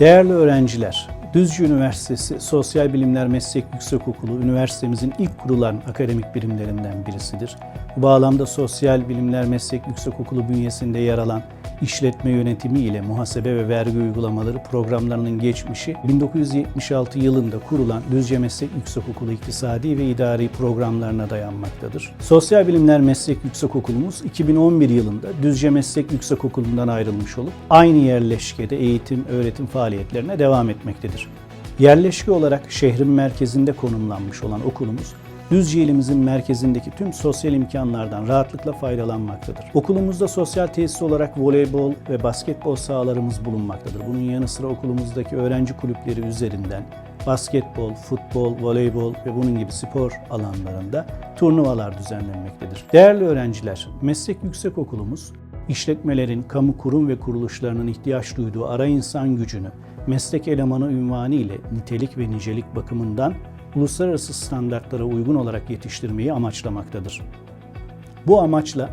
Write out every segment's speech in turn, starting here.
Değerli öğrenciler, Düzce Üniversitesi Sosyal Bilimler Meslek Yüksekokulu üniversitemizin ilk kurulan akademik birimlerinden birisidir. Bu bağlamda Sosyal Bilimler Meslek Yüksekokulu bünyesinde yer alan işletme yönetimi ile muhasebe ve vergi uygulamaları programlarının geçmişi 1976 yılında kurulan Düzce Meslek Yüksekokulu İktisadi ve İdari programlarına dayanmaktadır. Sosyal Bilimler Meslek Yüksekokulumuz 2011 yılında Düzce Meslek Yüksekokulu'ndan ayrılmış olup aynı yerleşkede eğitim, öğretim faaliyetlerine devam etmektedir. Yerleşke olarak şehrin merkezinde konumlanmış olan okulumuz, Düzce ilimizin merkezindeki tüm sosyal imkanlardan rahatlıkla faydalanmaktadır. Okulumuzda sosyal tesis olarak voleybol ve basketbol sahalarımız bulunmaktadır. Bunun yanı sıra okulumuzdaki öğrenci kulüpleri üzerinden basketbol, futbol, voleybol ve bunun gibi spor alanlarında turnuvalar düzenlenmektedir. Değerli öğrenciler, Meslek Yüksekokulumuz işletmelerin, kamu kurum ve kuruluşlarının ihtiyaç duyduğu ara insan gücünü meslek elemanı ünvanı ile nitelik ve nicelik bakımından uluslararası standartlara uygun olarak yetiştirmeyi amaçlamaktadır. Bu amaçla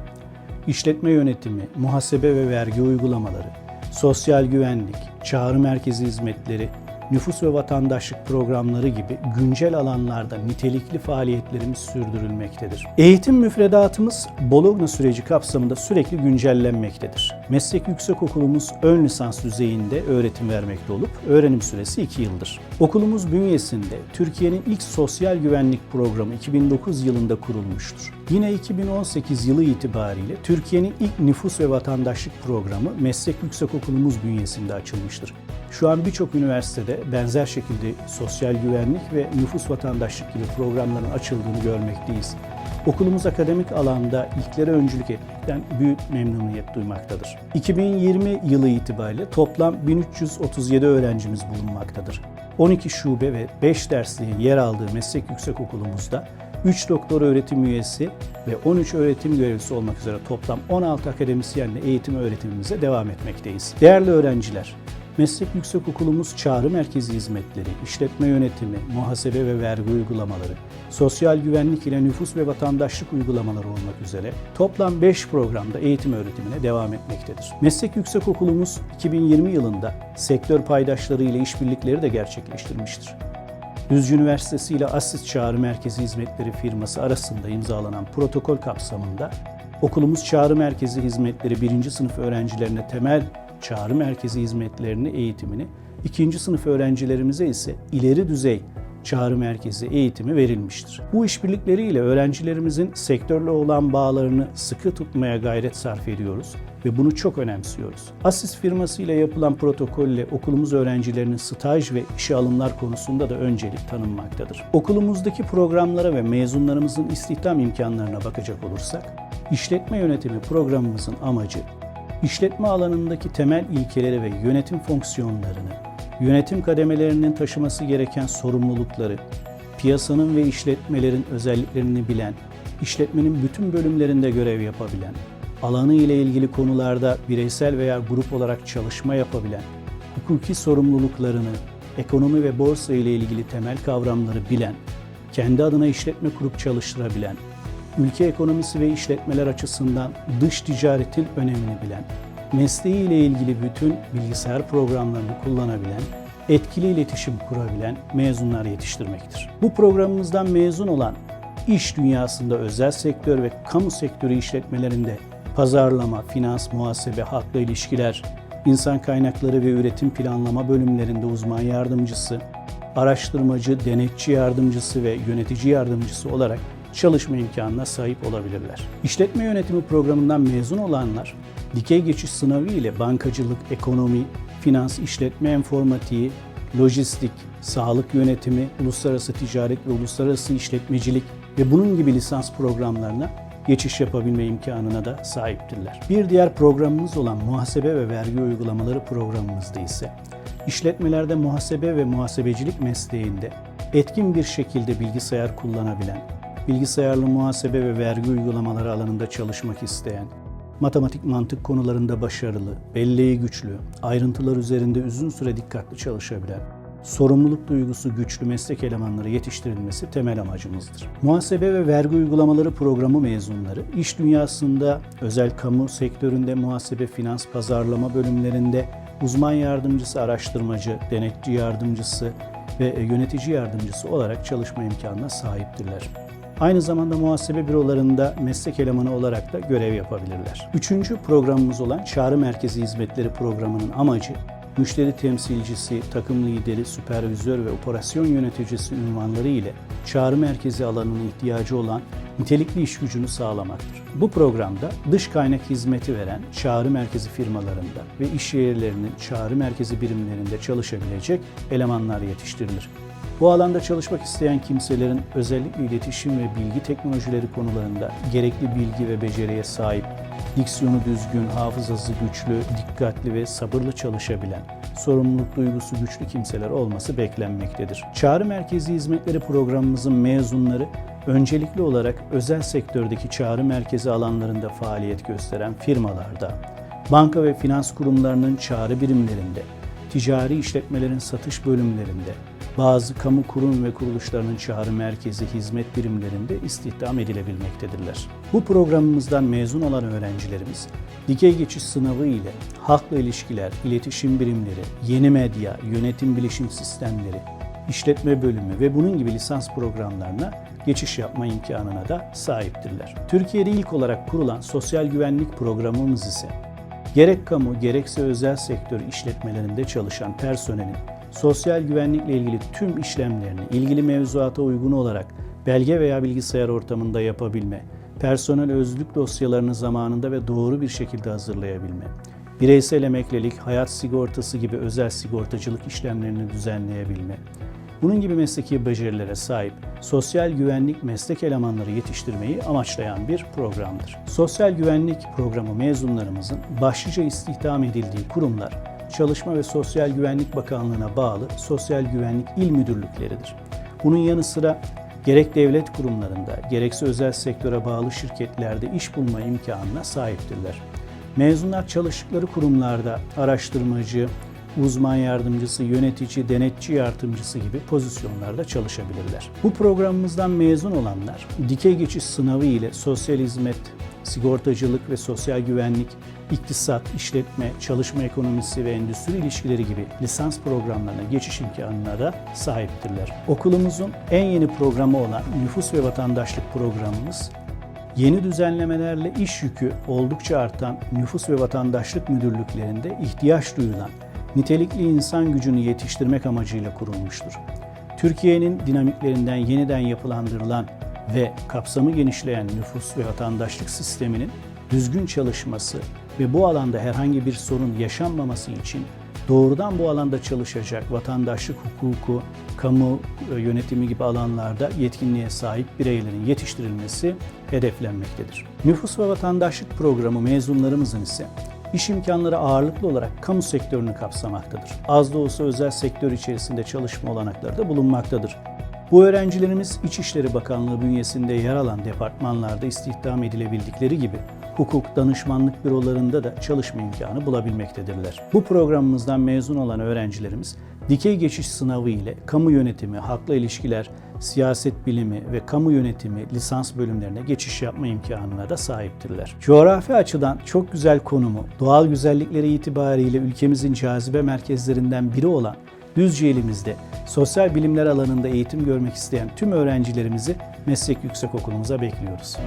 işletme yönetimi, muhasebe ve vergi uygulamaları, sosyal güvenlik, çağrı merkezi hizmetleri, nüfus ve vatandaşlık programları gibi güncel alanlarda nitelikli faaliyetlerimiz sürdürülmektedir. Eğitim müfredatımız Bologna süreci kapsamında sürekli güncellenmektedir. Meslek Yüksekokulumuz ön lisans düzeyinde öğretim vermekte olup öğrenim süresi 2 yıldır. Okulumuz bünyesinde Türkiye'nin ilk sosyal güvenlik programı 2009 yılında kurulmuştur. Yine 2018 yılı itibariyle Türkiye'nin ilk nüfus ve vatandaşlık programı Meslek Yüksekokulumuz bünyesinde açılmıştır. Şu an birçok üniversitede benzer şekilde sosyal güvenlik ve nüfus vatandaşlık gibi programların açıldığını görmekteyiz. Okulumuz akademik alanda ilklere öncülük etmekten büyük memnuniyet duymaktadır. 2020 yılı itibariyle toplam 1337 öğrencimiz bulunmaktadır. 12 şube ve 5 dersliğin yer aldığı meslek yüksekokulumuzda 3 doktor öğretim üyesi ve 13 öğretim görevlisi olmak üzere toplam 16 akademisyenle eğitim öğretimimize devam etmekteyiz. Değerli öğrenciler, Meslek Yüksekokulumuz çağrı merkezi hizmetleri, işletme yönetimi, muhasebe ve vergi uygulamaları, sosyal güvenlik ile nüfus ve vatandaşlık uygulamaları olmak üzere toplam 5 programda eğitim öğretimine devam etmektedir. Meslek Yüksekokulumuz 2020 yılında sektör paydaşları ile işbirlikleri de gerçekleştirmiştir. Düzce Üniversitesi ile Assis Çağrı Merkezi Hizmetleri firması arasında imzalanan protokol kapsamında okulumuz çağrı merkezi hizmetleri 1. sınıf öğrencilerine temel çağrı merkezi hizmetlerini, eğitimini, ikinci sınıf öğrencilerimize ise ileri düzey çağrı merkezi eğitimi verilmiştir. Bu işbirlikleriyle öğrencilerimizin sektörle olan bağlarını sıkı tutmaya gayret sarf ediyoruz ve bunu çok önemsiyoruz. Asis firması ile yapılan protokolle okulumuz öğrencilerinin staj ve işe alımlar konusunda da öncelik tanınmaktadır. Okulumuzdaki programlara ve mezunlarımızın istihdam imkanlarına bakacak olursak, işletme yönetimi programımızın amacı işletme alanındaki temel ilkeleri ve yönetim fonksiyonlarını, yönetim kademelerinin taşıması gereken sorumlulukları, piyasanın ve işletmelerin özelliklerini bilen, işletmenin bütün bölümlerinde görev yapabilen, alanı ile ilgili konularda bireysel veya grup olarak çalışma yapabilen, hukuki sorumluluklarını, ekonomi ve borsa ile ilgili temel kavramları bilen, kendi adına işletme kurup çalıştırabilen, ülke ekonomisi ve işletmeler açısından dış ticaretin önemini bilen, mesleği ile ilgili bütün bilgisayar programlarını kullanabilen, etkili iletişim kurabilen mezunlar yetiştirmektir. Bu programımızdan mezun olan iş dünyasında özel sektör ve kamu sektörü işletmelerinde pazarlama, finans, muhasebe, halkla ilişkiler, insan kaynakları ve üretim planlama bölümlerinde uzman yardımcısı, araştırmacı, denetçi yardımcısı ve yönetici yardımcısı olarak çalışma imkanına sahip olabilirler. İşletme yönetimi programından mezun olanlar dikey geçiş sınavı ile bankacılık, ekonomi, finans, işletme informatiği, lojistik, sağlık yönetimi, uluslararası ticaret ve uluslararası işletmecilik ve bunun gibi lisans programlarına geçiş yapabilme imkanına da sahiptirler. Bir diğer programımız olan muhasebe ve vergi uygulamaları programımızda ise işletmelerde muhasebe ve muhasebecilik mesleğinde etkin bir şekilde bilgisayar kullanabilen, bilgisayarlı muhasebe ve vergi uygulamaları alanında çalışmak isteyen, matematik mantık konularında başarılı, belleği güçlü, ayrıntılar üzerinde uzun süre dikkatli çalışabilen, sorumluluk duygusu güçlü meslek elemanları yetiştirilmesi temel amacımızdır. Muhasebe ve vergi uygulamaları programı mezunları, iş dünyasında, özel kamu sektöründe, muhasebe, finans, pazarlama bölümlerinde uzman yardımcısı, araştırmacı, denetçi yardımcısı ve e, yönetici yardımcısı olarak çalışma imkanına sahiptirler. Aynı zamanda muhasebe bürolarında meslek elemanı olarak da görev yapabilirler. Üçüncü programımız olan Çağrı Merkezi Hizmetleri programının amacı müşteri temsilcisi, takım lideri, süpervizör ve operasyon yöneticisi unvanları ile çağrı merkezi alanına ihtiyacı olan nitelikli iş gücünü sağlamaktır. Bu programda dış kaynak hizmeti veren çağrı merkezi firmalarında ve iş yerlerinin çağrı merkezi birimlerinde çalışabilecek elemanlar yetiştirilir. Bu alanda çalışmak isteyen kimselerin özellikle iletişim ve bilgi teknolojileri konularında gerekli bilgi ve beceriye sahip, diksiyonu düzgün, hafızası güçlü, dikkatli ve sabırlı çalışabilen, sorumluluk duygusu güçlü kimseler olması beklenmektedir. Çağrı Merkezi Hizmetleri programımızın mezunları öncelikli olarak özel sektördeki çağrı merkezi alanlarında faaliyet gösteren firmalarda, banka ve finans kurumlarının çağrı birimlerinde, ticari işletmelerin satış bölümlerinde, bazı kamu kurum ve kuruluşlarının çağrı merkezi hizmet birimlerinde istihdam edilebilmektedirler. Bu programımızdan mezun olan öğrencilerimiz dikey geçiş sınavı ile halkla ilişkiler, iletişim birimleri, yeni medya, yönetim bilişim sistemleri, işletme bölümü ve bunun gibi lisans programlarına geçiş yapma imkanına da sahiptirler. Türkiye'de ilk olarak kurulan sosyal güvenlik programımız ise gerek kamu gerekse özel sektör işletmelerinde çalışan personelin sosyal güvenlikle ilgili tüm işlemlerini ilgili mevzuata uygun olarak belge veya bilgisayar ortamında yapabilme, personel özlük dosyalarını zamanında ve doğru bir şekilde hazırlayabilme, bireysel emeklilik, hayat sigortası gibi özel sigortacılık işlemlerini düzenleyebilme, bunun gibi mesleki becerilere sahip sosyal güvenlik meslek elemanları yetiştirmeyi amaçlayan bir programdır. Sosyal güvenlik programı mezunlarımızın başlıca istihdam edildiği kurumlar Çalışma ve Sosyal Güvenlik Bakanlığı'na bağlı Sosyal Güvenlik İl Müdürlükleridir. Bunun yanı sıra gerek devlet kurumlarında gerekse özel sektöre bağlı şirketlerde iş bulma imkanına sahiptirler. Mezunlar çalıştıkları kurumlarda araştırmacı, uzman yardımcısı, yönetici, denetçi yardımcısı gibi pozisyonlarda çalışabilirler. Bu programımızdan mezun olanlar dikey geçiş sınavı ile sosyal hizmet, sigortacılık ve sosyal güvenlik, iktisat, işletme, çalışma ekonomisi ve endüstri ilişkileri gibi lisans programlarına geçiş imkanına da sahiptirler. Okulumuzun en yeni programı olan Nüfus ve Vatandaşlık programımız Yeni düzenlemelerle iş yükü oldukça artan nüfus ve vatandaşlık müdürlüklerinde ihtiyaç duyulan nitelikli insan gücünü yetiştirmek amacıyla kurulmuştur. Türkiye'nin dinamiklerinden yeniden yapılandırılan ve kapsamı genişleyen nüfus ve vatandaşlık sisteminin düzgün çalışması ve bu alanda herhangi bir sorun yaşanmaması için doğrudan bu alanda çalışacak vatandaşlık hukuku, kamu e, yönetimi gibi alanlarda yetkinliğe sahip bireylerin yetiştirilmesi hedeflenmektedir. Nüfus ve vatandaşlık programı mezunlarımızın ise iş imkanları ağırlıklı olarak kamu sektörünü kapsamaktadır. Az da olsa özel sektör içerisinde çalışma olanakları da bulunmaktadır. Bu öğrencilerimiz İçişleri Bakanlığı bünyesinde yer alan departmanlarda istihdam edilebildikleri gibi hukuk, danışmanlık bürolarında da çalışma imkanı bulabilmektedirler. Bu programımızdan mezun olan öğrencilerimiz dikey geçiş sınavı ile kamu yönetimi, halkla ilişkiler, siyaset bilimi ve kamu yönetimi lisans bölümlerine geçiş yapma imkanına da sahiptirler. Coğrafi açıdan çok güzel konumu, doğal güzellikleri itibariyle ülkemizin cazibe merkezlerinden biri olan Düzce ilimizde sosyal bilimler alanında eğitim görmek isteyen tüm öğrencilerimizi meslek yüksekokulumuza bekliyoruz.